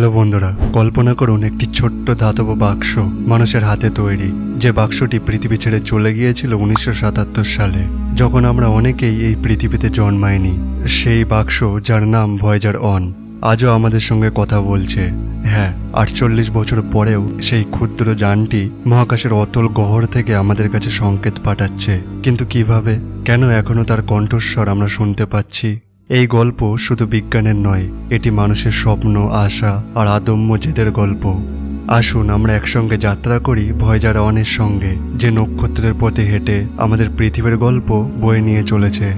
Hello বন্ধুরা, কল্পনা করুন একটি ছোট্ট ধাতব বাক্স মানুষের হাতে তৈরি। যে বাক্সটি পৃথিবী ছেড়ে চলে গিয়েছিল উনিশশো সাতাত্তর সালে, যখন আমরা অনেকেই এই পৃথিবীতে জন্মায়নি। সেই বাক্স যার নাম ভয়েজার অন, আজও আমাদের সঙ্গে কথা বলছে। হ্যাঁ আটচল্লিশ বছর পরেও সেই ক্ষুদ্র যানটি মহাকাশের অতল গহর থেকে আমাদের কাছে সংকেত পাঠাচ্ছে। কিন্তু কীভাবে? কেন এখনও তার কণ্ঠস্বর আমরা শুনতে পাচ্ছি? এই গল্প শুধু বিজ্ঞানের নয়, এটি মানুষের স্বপ্ন, আশা আর আদম্য জেদের গল্প। আসুন আমরা একসঙ্গে যাত্রা করি ভয়জার অনের সঙ্গে, যে নক্ষত্রের পথে হেঁটে আমাদের পৃথিবীর গল্প বয়ে নিয়ে চলেছে।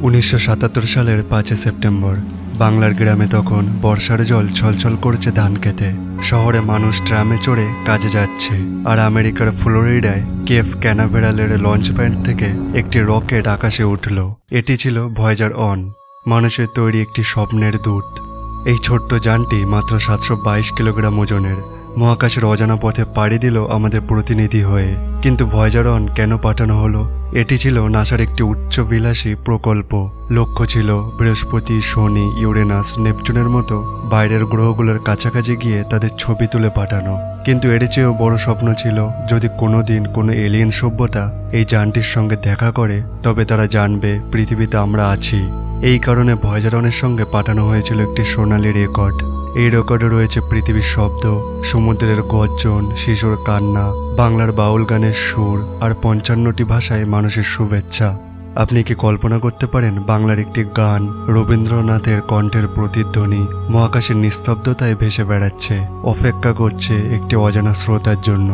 উনিশশো সাতাত্তর সালের পাঁচই সেপ্টেম্বর, বাংলার গ্রামে তখন বর্ষার জল ছলছল করছে ধান খেতে। শহরে মানুষ ট্রামে চড়ে কাজে যাচ্ছে, আর আমেরিকার ফ্লোরিডায় কেফ ক্যানাভেরালের লঞ্চ প্যান্ট থেকে একটি রকেট আকাশে উঠল। এটি ছিল ভয়েজার অন। মানুষের তৈরি একটি স্বপ্নের দূত এই ছোট্ট যানটি মাত্র সাতশো বাইশ কিলোগ্রাম ওজনের। মহাকাশের অজানা পথে পাড়ি দিল আমাদের প্রতিনিধি হয়ে। কিন্তু ভয়জারন কেন পাঠানো হলো? এটি ছিল নাসার একটি উচ্চবিলাসী প্রকল্প। লক্ষ্য ছিল বৃহস্পতি, শনি, ইউরেনাস, নেপচুনের মতো বাইরের গ্রহগুলোর কাছাকাছি গিয়ে তাদের ছবি তুলে পাঠানো। কিন্তু এর চেয়েও বড় স্বপ্ন ছিল, যদি কোনোদিন কোনো এলিয়েন সভ্যতা এই যানটির সঙ্গে দেখা করে, তবে তারা জানবে পৃথিবীতে আমরা আছি। এই কারণে ভয়জারনের সঙ্গে পাঠানো হয়েছিল একটি সোনালি রেকর্ড। এই রেকর্ডে রয়েছে পৃথিবীর শব্দ, সমুদ্রের গর্জন, শিশুর কান্না, বাংলার বাউল গানের সুর, আর পঞ্চান্নটি ভাষায় মানুষের শুভেচ্ছা। আপনি কি কল্পনা করতে পারেন বাংলার একটি গান রবীন্দ্রনাথের কণ্ঠের প্রতিধ্বনি মহাকাশের নিস্তব্ধতায় ভেসে বেড়াচ্ছে, অপেক্ষা করছে একটি অজানা শ্রোতার জন্য?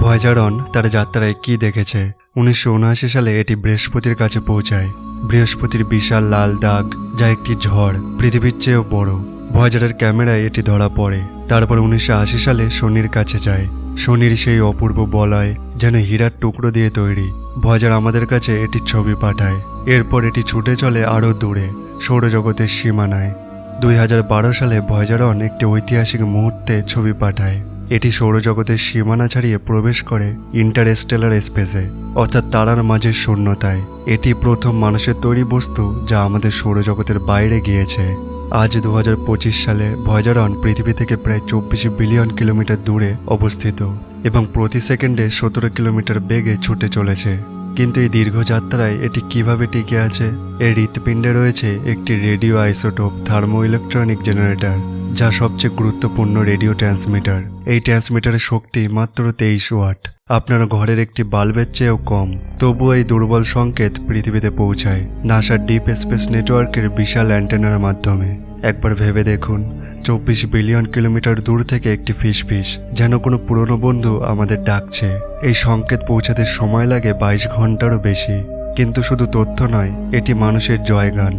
ভয়জারন তার যাত্রায় কি দেখেছে? উনিশশো উনআশি সালে এটি বৃহস্পতির কাছে পৌঁছায়। বৃহস্পতির বিশাল লাল দাগ, যা একটি ঝড়, পৃথিবীর চেয়েও বড়। ভয়জারের ক্যামেরায় এটি ধরা পড়ে। তারপর উনিশশো আশি সালে শনির কাছে যায়। শনির সেই অপূর্ব বলয়, যেন হীরার টুকরো দিয়ে তৈরি। ভয়জার আমাদের কাছে এটি ছবি পাঠায়। এরপর এটি ছুটে চলে আরও দূরে, সৌরজগতের সীমানায়। দুই হাজার বারো সালে ভয়জারন একটি ঐতিহাসিক মুহূর্তে ছবি পাঠায়। এটি সৌরজগতের সীমানা ছাড়িয়ে প্রবেশ করে ইন্টারস্টেলার স্পেসে, অর্থাৎ তারার মাঝের শূন্যতায়। এটি প্রথম মানুষের তৈরি বস্তু যা আমাদের সৌরজগতের বাইরে গিয়েছে। আজ দু হাজার পঁচিশ সালে ভয়জারন পৃথিবী থেকে প্রায় চব্বিশ বিলিয়ন কিলোমিটার দূরে অবস্থিত এবং প্রতি সেকেন্ডে সতেরো কিলোমিটার বেগে ছুটে চলেছে। কিন্তু এই দীর্ঘ যাত্রায় এটি কীভাবে টিকে আছে? এর হৃৎপিণ্ডে রয়েছে একটি radio isotope thermo electronic generator, যা সবচেয়ে গুরুত্বপূর্ণ রেডিও ট্রান্সমিটার। এই ট্রান্সমিটারের শক্তি মাত্র তেইশ ওয়াট। আপনার ঘরের একটি বাল্বের চেয়েও কম। তবুও এই দুর্বল সংকেত পৃথিবীতে পৌঁছায়। নাসার ডিপ স্পেস নেটওয়ার্কের বিশাল অ্যান্টেনার মাধ্যমে। একবার ভেবে দেখুন, চব্বিশ বিলিয়ন কিলোমিটার দূর থেকে একটি ফিস ফিস যেন কোনো পুরনো বন্ধু আমাদের ডাকছে। এই সংকেত পৌঁছাতে সময় লাগে বাইশ ঘন্টারও বেশি। কিন্তু শুধু তথ্য নয়, এটি মানুষের জয়গান।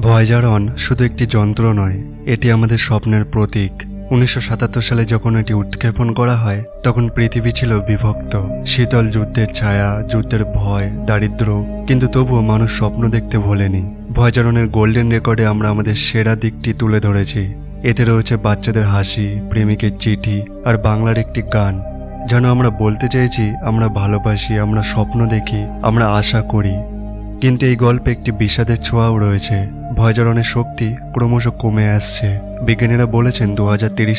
ভয়জারন শুধু একটি যন্ত্র নয়, এটি আমাদের স্বপ্নের প্রতীক। উনিশশো সাতাত্তর সালে যখন এটি উৎক্ষেপণ করা হয়, তখন পৃথিবী ছিল বিভক্ত। শীতল যুদ্ধের ছায়া, যুদ্ধের ভয় দারিদ্র কিন্তু তবুও মানুষ স্বপ্ন দেখতে ভোলেনি। ভয়জারনের গোল্ডেন রেকর্ডে আমরা আমাদের সেরা দিকটি তুলে ধরেছি। এতে রয়েছে বাচ্চাদের হাসি, প্রেমিকের চিঠি আর বাংলার একটি গান। যেন আমরা বলতে চাইছি, আমরা ভালোবাসি, আমরা স্বপ্ন দেখি, আমরা আশা করি। কিন্তু এই গল্পে একটি বিষাদের ছোঁয়াও রয়েছে। ভয়জারণের শক্তি ক্রমশ কমে আসছে। বিজ্ঞানীরা বলেছেন দু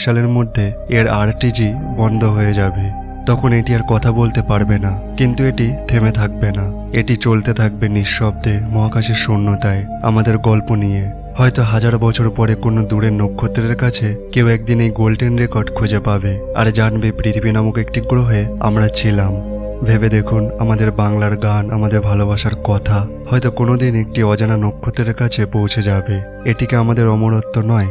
সালের মধ্যে এর আরটিজি বন্ধ হয়ে যাবে। তখন এটি আর কথা বলতে পারবে না, কিন্তু এটি থেমে থাকবে না। এটি চলতে থাকবে নিঃশব্দে, মহাকাশের শূন্যতায়, আমাদের গল্প নিয়ে। হয়তো হাজার বছর পরে কোনো দূরের নক্ষত্রের কাছে কেউ একদিন এই গোল্ডেন রেকর্ড খুঁজে পাবে আর জানবে পৃথিবী নামক একটি গ্রহে আমরা ছিলাম। ভেবে দেখুন, আমাদের বাংলার গান, আমাদের ভালোবাসার কথা, হয়তো কোনোদিন একটি অজানা নক্ষত্রের কাছে পৌঁছে যাবে। এটিকে আমাদের অমরত্ব নয়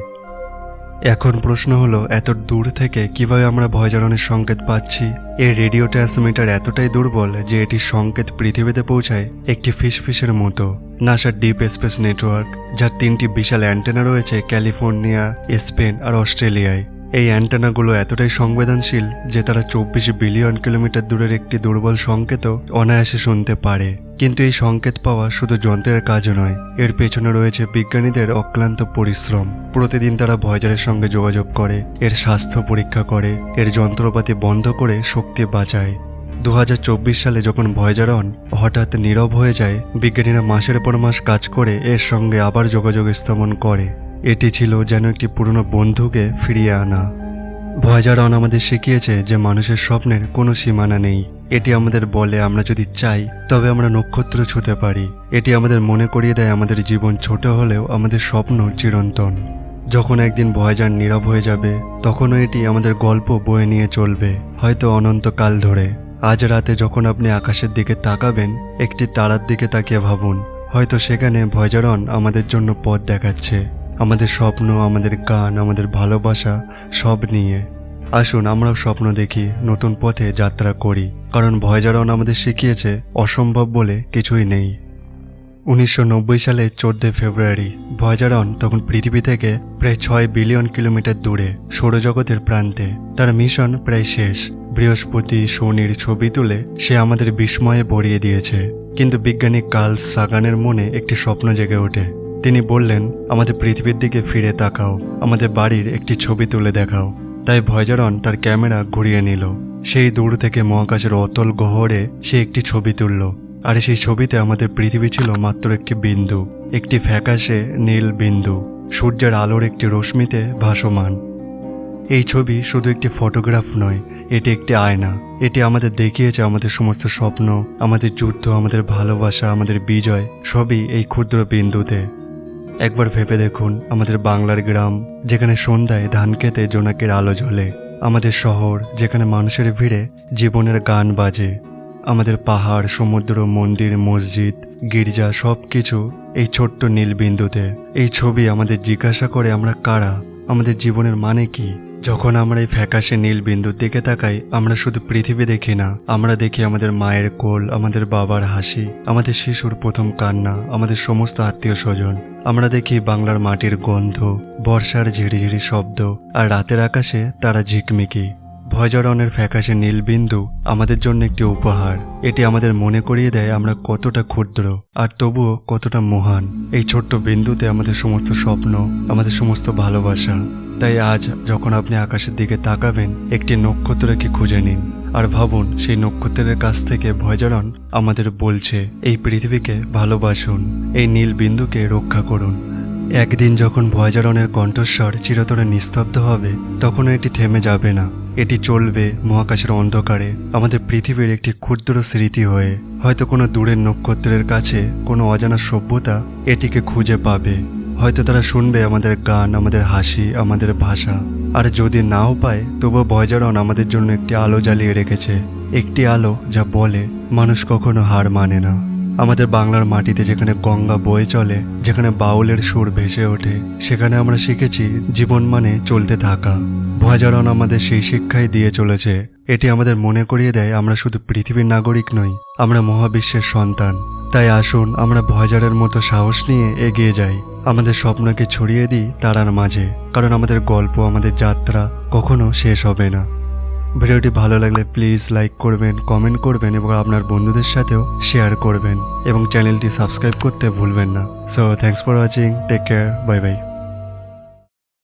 এখন প্রশ্ন হলো, এত দূর থেকে কীভাবে আমরা ভয় ভয়জারণের সংকেত পাচ্ছি? এর রেডিও ট্রান্সমিটার এতটাই দুর্বল যে এটি সংকেত পৃথিবীতে পৌঁছায় একটি ফিসফিসের মতো। নাসার ডিপ স্পেস নেটওয়ার্ক যার তিনটি বিশাল অ্যান্টেনা রয়েছে ক্যালিফোর্নিয়া, স্পেন আর অস্ট্রেলিয়ায়। এই অ্যান্টেনাগুলো এতটাই সংবেদনশীল যে তারা চব্বিশ বিলিয়ন কিলোমিটার দূরের একটি দুর্বল সংকেতও অনায়াসে শুনতে পারে। কিন্তু এই সংকেত পাওয়া শুধু যন্ত্রের কাজ নয়, এর পেছনে রয়েছে বিজ্ঞানীদের অক্লান্ত পরিশ্রম। প্রতিদিন তারা ভয়জারের সঙ্গে যোগাযোগ করে, এর স্বাস্থ্য পরীক্ষা করে, এর যন্ত্রপাতি বন্ধ করে শক্তি বাঁচায়। দু হাজার চব্বিশ সালে যখন ভয়জারন হঠাৎ নীরব হয়ে যায়, বিজ্ঞানীরা মাসের পর মাস কাজ করে এর সঙ্গে আবার যোগাযোগ স্থাপন করে। এটি ছিল যেন একটি পুরনো বন্ধুকে ফিরিয়ে আনা। ভয়জারন আমাদের শিখিয়েছে যে মানুষের স্বপ্নের কোনো সীমানা নেই, এটি আমাদের বলে আমরা যদি চাই, তবে আমরা নক্ষত্র ছুঁতে পারি। এটি আমাদের মনে করিয়ে দেয় আমাদের জীবন ছোট হলেও আমাদের স্বপ্ন চিরন্তন। যখন একদিন ভয়জান নীরব হয়ে যাবে, তখনও এটি আমাদের গল্প বয়ে নিয়ে চলবে, হয়তো অনন্তকাল ধরে। আজ রাতে যখন আপনি আকাশের দিকে তাকাবেন, একটি তারার দিকে তাকিয়ে ভাবুন, হয়তো সেখানে ভয়জারন আমাদের জন্য পথ দেখাচ্ছে। আমাদের স্বপ্ন, আমাদের গান, আমাদের ভালোবাসা সব নিয়ে। আসুন, আমরাও স্বপ্ন দেখি, নতুন পথে যাত্রা করি। কারণ ভয়জারন আমাদের শিখিয়েছে, অসম্ভব বলে কিছুই নেই। উনিশশো সালে চোদ্দই ফেব্রুয়ারি ভয়জারন তখন পৃথিবী থেকে প্রায় ছয় বিলিয়ন কিলোমিটার দূরে, সৌরজগতের প্রান্তে। তার মিশন প্রায় শেষ। বৃহস্পতি শনির ছবি তুলে সে আমাদের বিস্ময়ে ভরিয়ে দিয়েছে। কিন্তু বিজ্ঞানী কার্ল সাগানের মনে একটি স্বপ্ন জেগে ওঠে। তিনি বললেন, আমাদের পৃথিবীর দিকে ফিরে তাকাও, আমাদের বাড়ির একটি ছবি তুলে দেখাও। তাই ভয়জারন তার ক্যামেরা ঘুরিয়ে নিল। সেই দূর থেকে মহাকাশের অতল গহরে সে একটি ছবি তুলল। আর সেই ছবিতে আমাদের পৃথিবী ছিল মাত্র একটি বিন্দু, একটি ফ্যাকাশে নীল বিন্দু, সূর্যের আলোর একটি রশ্মিতে ভাসমান। এই ছবি শুধু একটি ফটোগ্রাফ নয়, এটি একটি আয়না। এটি আমাদের দেখিয়েছে আমাদের সমস্ত স্বপ্ন, আমাদের যুদ্ধ, আমাদের ভালোবাসা, আমাদের বিজয়, সবই এই ক্ষুদ্র বিন্দুতে। একবার ভেবে দেখুন আমাদের বাংলার গ্রাম, যেখানে সন্ধ্যায় ধান খেতে জোনাকের আলো জ্বলে। আমাদের শহর, যেখানে মানুষের ভিড়ে জীবনের গান বাজে। আমাদের পাহাড়, সমুদ্র, মন্দির, মসজিদ, গির্জা সব কিছু এই ছোট্ট নীলবিন্দুতে। এই ছবি আমাদের জিজ্ঞাসা করে আমরা কারা? আমাদের জীবনের মানে কি? যখন আমরা এই ফ্যাকাশে নীল বিন্দুর দিকে তাকাই, আমরা শুধু পৃথিবী দেখি না। আমরা দেখি আমাদের মায়ের কোল, আমাদের বাবার হাসি, আমাদের শিশুর প্রথম কান্না, আমাদের সমস্ত আত্মীয় স্বজন। আমরা দেখি বাংলার মাটির গন্ধ, বর্ষার ঝিরিঝিরি শব্দ, আর রাতের আকাশে তারা ঝিকমিকি। ভয়জরনের ফ্যাকাশে নীলবিন্দু আমাদের জন্য একটি উপহার। এটি আমাদের মনে করিয়ে দেয় আমরা কতটা ক্ষুদ্র, আর তবুও কতটা মহান। এই ছোট্ট বিন্দুতে আমাদের সমস্ত স্বপ্ন, আমাদের সমস্ত ভালোবাসা। তাই আজ যখন আপনি আকাশের দিকে তাকাবেন, একটি নক্ষত্রকে খুঁজে নিন আর ভাবুন সেই নক্ষত্রের কাছ থেকে ভয়জরন আমাদের বলছে, এই পৃথিবীকে ভালোবাসুন, এই নীল বিন্দুকে রক্ষা করুন। একদিন যখন ভয়জারণের কণ্ঠস্বর চিরতরে নিস্তব্ধ হবে তখন এটি থেমে যাবে না। এটি চলবে মহাকাশের অন্ধকারে, আমাদের পৃথিবীর একটি ক্ষুদ্র স্মৃতি হয়ে। হয়তো কোনো দূরের নক্ষত্রের কাছে কোনো অজানা সভ্যতা এটিকে খুঁজে পাবে। হয়তো তারা শুনবে আমাদের গান, আমাদের হাসি, আমাদের ভাষা। আর যদি নাও পায়, তবুও ভয়জারণ আমাদের জন্য একটি আলো জ্বালিয়ে রেখেছে। একটি আলো যা বলে, মানুষ কখনো হার মানে না। আমাদের বাংলার মাটিতে যেখানে গঙ্গা বয়ে চলে, যেখানে বাউলের সুর ভেসে ওঠে, সেখানে আমরা শিখেছি জীবন মানে চলতে থাকা। ভয়জারণ আমাদের সেই শিক্ষাই দিয়ে চলেছে। এটি আমাদের মনে করিয়ে দেয় আমরা শুধু পৃথিবীর নাগরিক নই, আমরা মহাবিশ্বের সন্তান। তাই আসুন, আমরা ভয়জারের মতো সাহস নিয়ে এগিয়ে যাই। আমাদের স্বপ্নকে ছড়িয়ে দিই তারার মাঝে, কারণ আমাদের গল্প, আমাদের যাত্রা কখনো শেষ হবে না। ভিডিওটি ভালো লাগলে প্লিজ লাইক করবেন, কমেন্ট করবেন এবং আপনার বন্ধুদের সাথেও শেয়ার করবেন এবং চ্যানেলটি সাবস্ক্রাইব করতে ভুলবেন না। So thanks for watching take care bye bye